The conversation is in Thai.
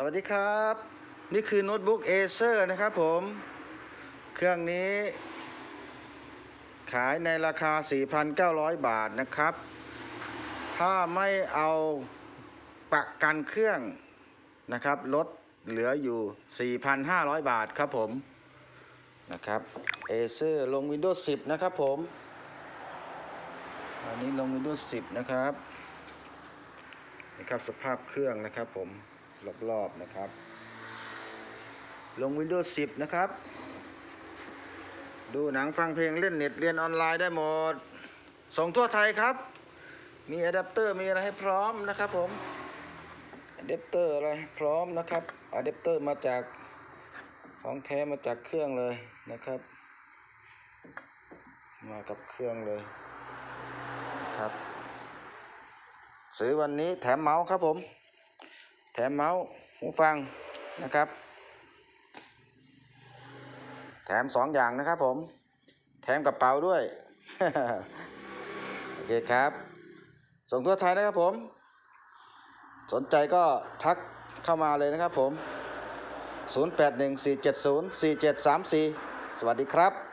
สวัสดีครับ นี่คือโน้ตบุ๊ก Acer นะครับผม เครื่องนี้ ขายในราคา 4,900 บาทนะครับ ถ้าไม่เอาประกันเครื่องนะครับ ลดเหลืออยู่ 4,500 บาทครับผม นะครับ Acer ลง Windows 10 นะครับผมอันนี้ลง Windows 10 นะครับ นี่ครับสภาพเครื่องนะครับผม รอบๆนะครับ ลง Windows 10 นะครับ ดูหนังฟังเพลงเล่นเน็ตเรียนออนไลน์ได้หมด ส่งทั่วไทยครับ มีอะแดปเตอร์มีอะไรให้พร้อมนะครับผมอะแดปเตอร์อะไรพร้อมนะครับอะแดปเตอร์มาจากของแท้มาจากเครื่องเลยนะครับ มากับเครื่องเลยครับ ซื้อวันนี้แถมเมาส์ครับผม ถมเมาส์หูฟังนะครับ แถมสองอย่างนะครับผม แถมกระเป๋าด้วย โอเคครับ ส่งทั่วไทยนะครับผม สนใจก็ทักเข้ามาเลยนะครับผม 0814704734 สวัสดีครับ